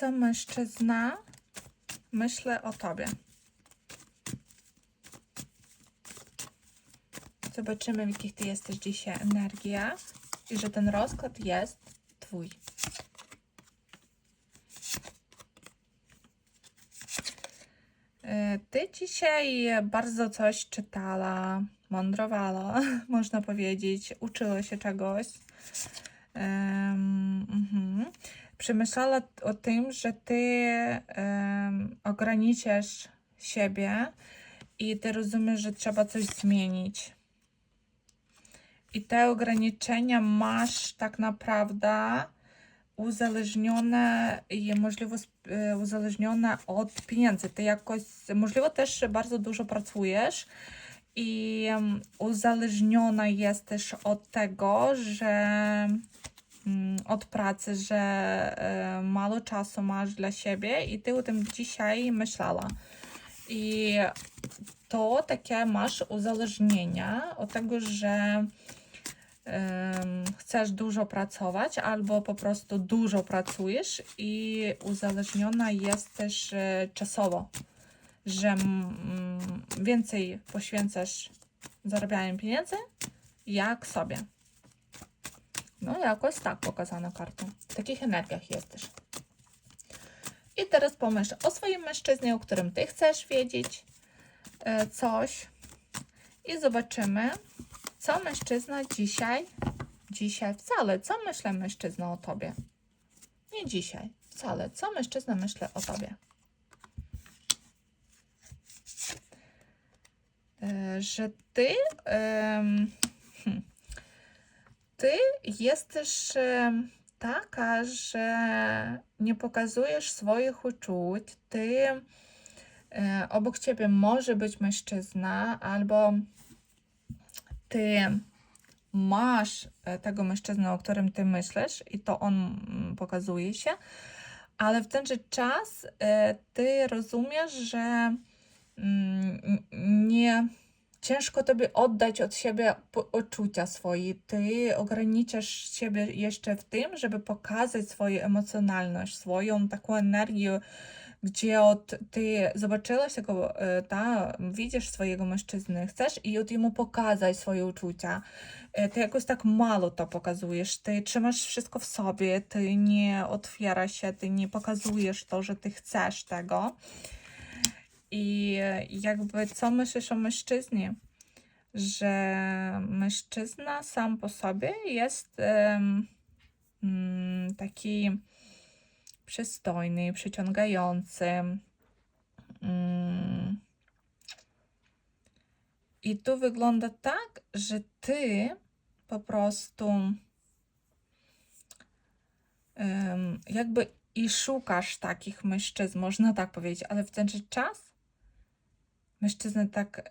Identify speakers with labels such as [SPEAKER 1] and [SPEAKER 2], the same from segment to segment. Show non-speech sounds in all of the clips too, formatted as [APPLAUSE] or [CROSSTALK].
[SPEAKER 1] co mężczyzna myśli o tobie. Zobaczymy, w jakich ty jesteś dzisiaj energiach i że ten rozkład jest twój. E, Ty dzisiaj bardzo coś czytała, mądrowała, [LAUGHS] można powiedzieć, uczyła się czegoś. Em, mhm. Przemyślała o tym, że ty em, ograniczysz siebie i ty rozumiesz, że trzeba coś zmienić. I te ograniczenia masz tak naprawdę uzależnione i możliwe uzależnione od pieniędzy. Ty jakoś, możliwe też bardzo dużo pracujesz i uzależniona jesteś od tego, że od pracy, że e, mało czasu masz dla siebie i ty o tym dzisiaj myślała. I to takie masz uzależnienie od tego, że chcesz dużo pracować albo po prostu dużo pracujesz i uzależniona jesteś e, czasowo, że mm, więcej poświęcasz zarabianiu pieniędzy jak sobie. No, jakoś tak pokazana karta. W takich energiach jesteś. I teraz pomyśl o swoim mężczyźnie, o którym ty chcesz wiedzieć e, coś. I zobaczymy, co mężczyzna dzisiaj, dzisiaj wcale, co myśli mężczyzna o tobie. Nie dzisiaj, wcale, co mężczyzna myśli o tobie. E, że ty, ty jesteś taka, że nie pokazujesz swoich uczuć, ty e, obok ciebie może być mężczyzna, albo ty masz e, tego mężczyznę, o którym ty myślisz, i to on mm, pokazuje się, ale w ten że czas e, ty rozumiesz, że mm, nie ciężko tobie oddać od siebie uczucia swoje. Ty ograniczasz siebie jeszcze w tym, żeby pokazać swoją emocjonalność, swoją taką energię, gdzie od ty zobaczyłaś tego, e, ta, widzisz swojego mężczyznę, chcesz i od jemu pokazać swoje uczucia. E, Ty jakoś tak mało to pokazujesz, ty trzymasz wszystko w sobie, ty nie otwierasz się, ty nie pokazujesz to, że ty chcesz tego. I e, jakby co myślisz o mężczyźnie? Że mężczyzna sam po sobie jest mm, taki przystojny, przyciągający. Mm. I tu wygląda tak, że ty po prostu em, jakby i szukasz takich mężczyzn, można tak powiedzieć, ale w ten czas mężczyznę tak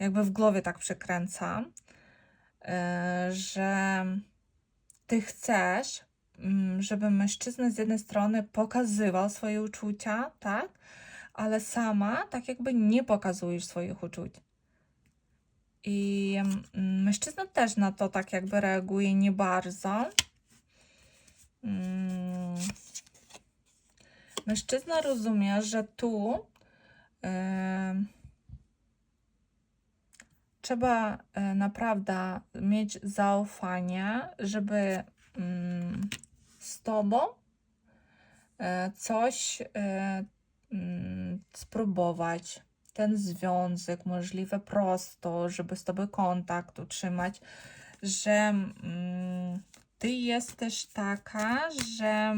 [SPEAKER 1] jakby w głowie tak przekręca, że ty chcesz, mm, żeby mężczyzna z jednej strony pokazywał swoje uczucia, tak? Ale sama tak jakby nie pokazujesz swoich uczuć. I mężczyzna też na to tak jakby reaguje nie bardzo. Mm. Mężczyzna rozumie, że tu em, trzeba e, naprawdę mieć zaufanie, żeby mm, z tobą e, coś e, mm, spróbować. Ten związek, możliwe prosto, żeby z tobą kontakt utrzymać, że mm, ty jesteś taka, że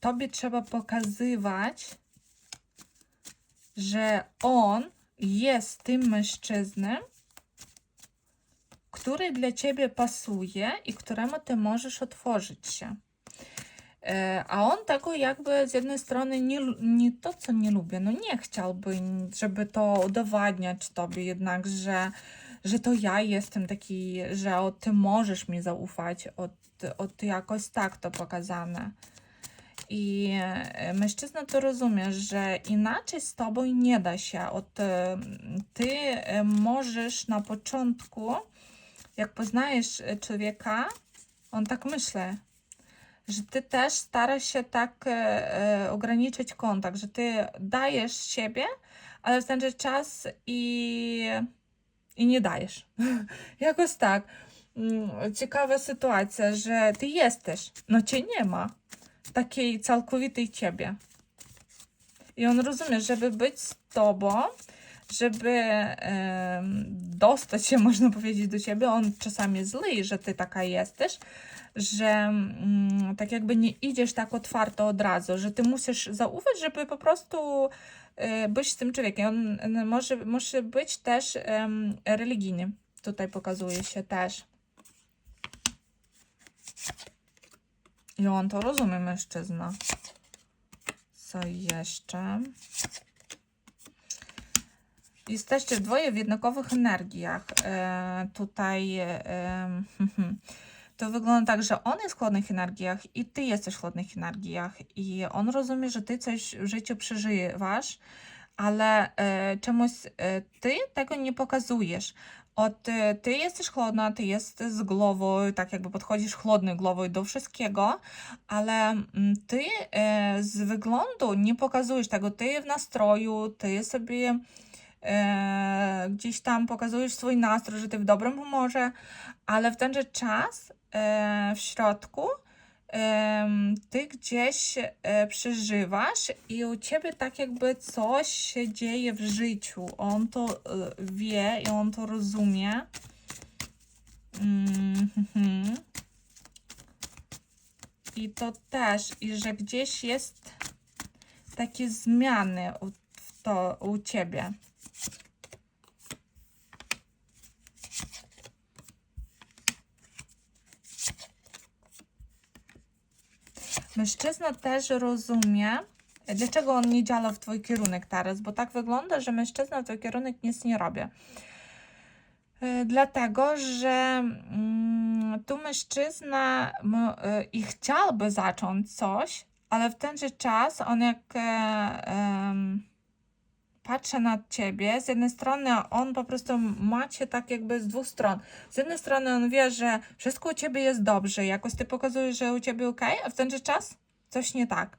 [SPEAKER 1] tobie trzeba pokazywać, że on jest tym mężczyzną, który dla ciebie pasuje i któremu ty możesz otworzyć się. E, A on tego jakby z jednej strony nie, nie to, co nie lubię, no nie chciałby, żeby to udowadniać tobie jednak, że, że to ja jestem taki, że o, ty możesz mi zaufać, od, od jakoś tak to pokazane. I e, mężczyzna to rozumie, że inaczej z tobą nie da się. Od, e, ty e, możesz na początku, jak poznajesz człowieka, on tak myśli, że ty też starasz się tak ograniczyć kontakt, że ty dajesz siebie, ale w ten czas i, i nie dajesz. [LAUGHS] Jakoś tak. Mm, Ciekawa sytuacja, że ty jesteś, no cię nie ma. Takiej całkowitej ciebie. I on rozumie, żeby być z tobą, żeby em, dostać się, [LAUGHS] można powiedzieć, do ciebie, on czasami zły, że ty taka jesteś, że mm, tak jakby nie idziesz tak otwarto od razu, że ty musisz zaufać, żeby po prostu e, być z tym człowiekiem. On e, może, może być też em, religijny. Tutaj pokazuje się też. I on to rozumie, mężczyzna. Co jeszcze? Jesteście dwoje w jednakowych energiach. E, tutaj e, em, to wygląda tak, że on jest w chłodnych energiach i ty jesteś w chłodnych energiach. I on rozumie, że ty coś w życiu przeżywasz, ale e, czemuś e, ty tego nie pokazujesz. Od ty jesteś chłodna, ty jesteś z głową, tak jakby podchodzisz chłodny głową do wszystkiego, ale mm, ty e, z wyglądu nie pokazujesz tego. Ty w nastroju, ty sobie e, gdzieś tam pokazujesz swój nastrój, że ty w dobrym humorze, ale w tenże czas e, w środku ty gdzieś e, przeżywasz i u ciebie tak jakby coś się dzieje w życiu. On to e, wie i on to rozumie. Mhm. I to też, i że gdzieś jest takie zmiany to, u ciebie. Mężczyzna też rozumie, dlaczego on nie działa w twój kierunek teraz, bo tak wygląda, że mężczyzna w twój kierunek nic nie robi. E, Dlatego, że mm, tu mężczyzna e, i chciałby zacząć coś, ale w tenże czas on jak e, em, patrzy na ciebie, z jednej strony on po prostu macie tak jakby z dwóch stron. Z jednej strony on wie, że wszystko u ciebie jest dobrze, jakoś ty pokazujesz, że u ciebie ok, a w tenże czas coś nie tak.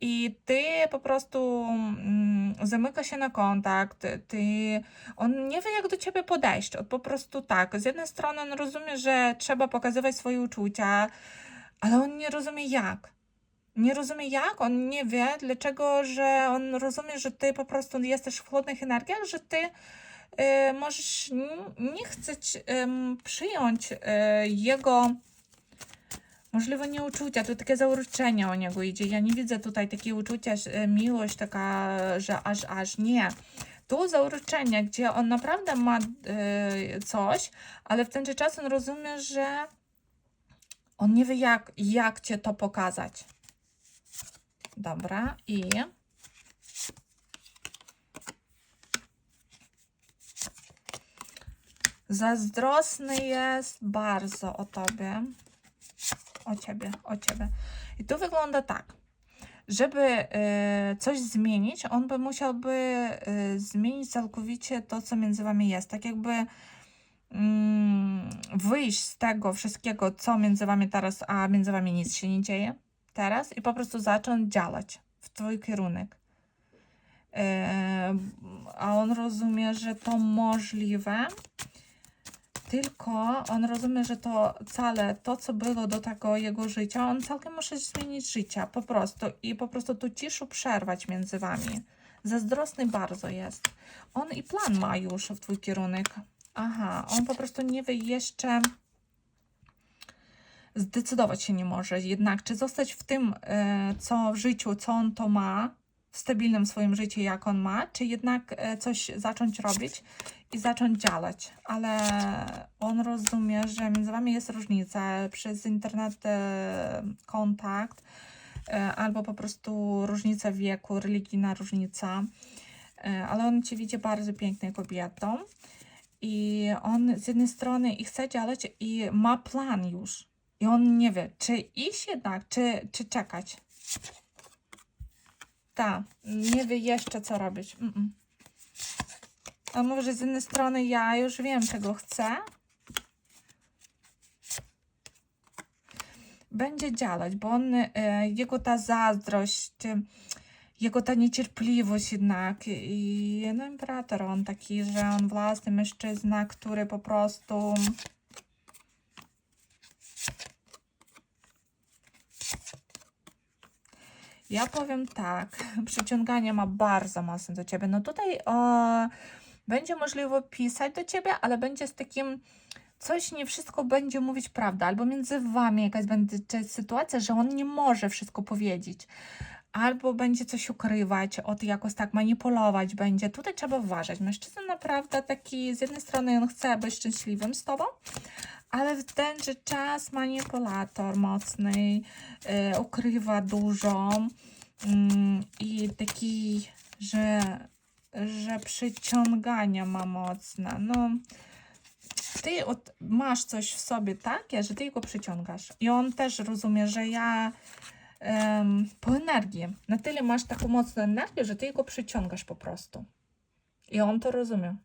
[SPEAKER 1] I ty po prostu mm, zamyka się na kontakt, ty, on nie wie jak do ciebie podejść, on po prostu tak, z jednej strony on rozumie, że trzeba pokazywać swoje uczucia, ale on nie rozumie jak. Nie rozumie jak, on nie wie dlaczego, że on rozumie, że ty po prostu jesteś w chłodnych energiach, że ty y, możesz nie chceć ym, przyjąć y, jego możliwe nie uczucia, tu takie zauroczenie o niego idzie. Ja nie widzę tutaj takiego uczucia, e, miłość taka, że aż, aż nie. Tu zauroczenie, gdzie on naprawdę ma y, coś, ale w ten czas on rozumie, że on nie wie jak, jak cię to pokazać. Dobra, i zazdrosny jest bardzo o tobie. O ciebie, o ciebie. I tu wygląda tak. Żeby e, coś zmienić, on by musiałby e, zmienić całkowicie to, co między wami jest. Tak jakby mm, wyjść z tego wszystkiego, co między wami teraz, a między wami nic się nie dzieje teraz i po prostu zacząć działać w twój kierunek. E, a on rozumie, że to możliwe, tylko on rozumie, że to całe to, co było do tego jego życia, on całkiem może zmienić życie, po prostu. I po prostu tu ciszu przerwać między wami. Zazdrosny bardzo jest. On i plan ma już w twój kierunek. Aha, on po prostu nie wie jeszcze zdecydować się nie może jednak, czy zostać w tym, e, co w życiu, co on to ma, w stabilnym swoim życiu, jak on ma, czy jednak e, coś zacząć robić i zacząć działać. Ale on rozumie, że między wami jest różnica przez internet, e, kontakt, albo po prostu różnica wieku, religijna różnica. Ale on cię widzi bardzo piękną kobietą. I on z jednej strony i chce działać i ma plan już. I on nie wie, czy iść jednak, czy, czy czekać. Tak, nie wie jeszcze, co robić. Mm -mm. A może z jednej strony ja już wiem, czego chcę. będzie działać, bo on, e, jego ta zazdrość, e, jego ta niecierpliwość jednak i no imperator on taki, że on własny mężczyzna, który po prostu Ja powiem tak, [LAUGHS] przyciąganie ma bardzo mocno do ciebie. No tutaj o, będzie możliwe pisać do ciebie, ale będzie z takim coś nie wszystko będzie mówić prawda, albo między wami jakaś będzie sytuacja, że on nie może wszystko powiedzieć. Albo będzie coś ukrywać, od jakoś tak manipulować będzie. Tutaj trzeba uważać. Mężczyzna naprawdę taki, z jednej strony on chce być szczęśliwym z tobą, ale w tenże czas manipulator mocny, e, ukrywa dużo mm, i taki, że, że przyciągania ma mocne. No, ty od, masz coś w sobie takie, że ty go przyciągasz. I on też rozumie, że ja po energii, na tyle masz taką mocną energię, że ty go przyciągasz po prostu. I on to rozumie.